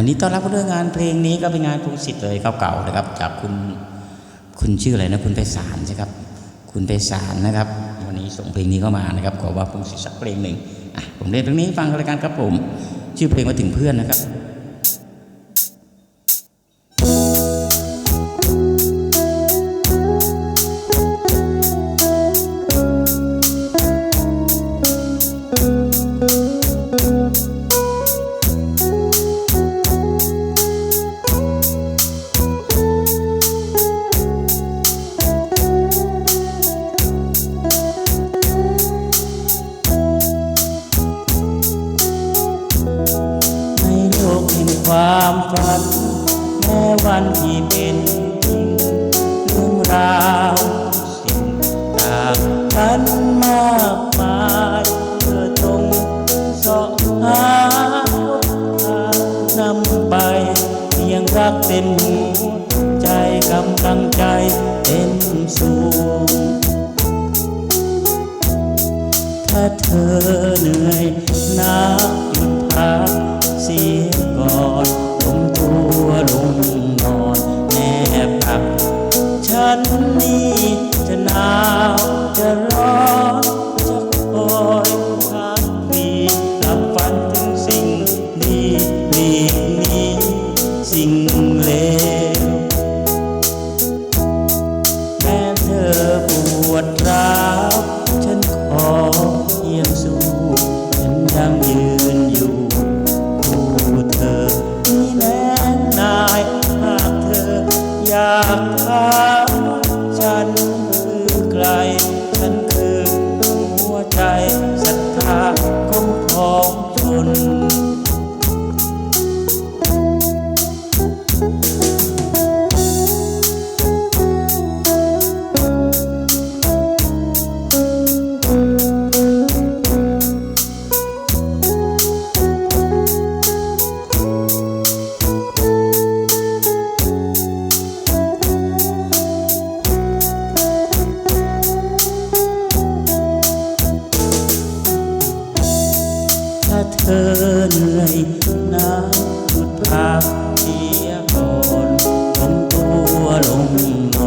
วันนี้ต้อนรับเรื่องงานเพลงนี้ก็เป็นงานพงศิษฐ์เลยเก่าๆนะครับ จากคุณคุณชื่ออะไรนะคุณไพศาลใช่ครับ คุณไพศาลนะครับ วันนี้ส่งเพลงนี้เข้ามานะครับ ขอว่าพงศิษฐ์สักเพลงหนึ่งผมเล่นเพลงนี้ฟังกันเลยกันครับผม ชื่อเพลงมาถึงเพื่อนนะครับ ฝัน แม้วันที่เป็นจริงเรื่องราวสิ่งต่างกันมากมายเธอตรงสาะหาทางนำไปเพียงรักเต็มหัวใจกำลังใจเต็มสูงถ้าเธอเหนื่อยนักหยุดพักเสียก่อนากถามฉันคือใคร ฉันคือหัวใจศรัทธาของพ้องชน เธอเหนื่อยน้ำหยุดพักเสียก่อนลมตัวลง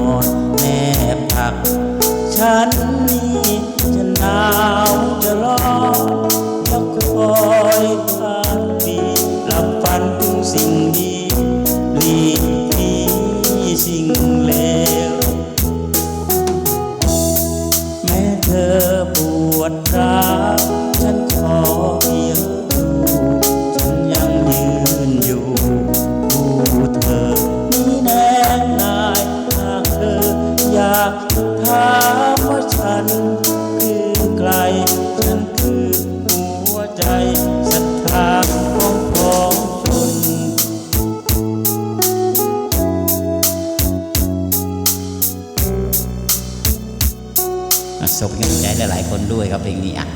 ส่งให้กำลังใจหลายๆคนด้วยครับเพลงนี้อะ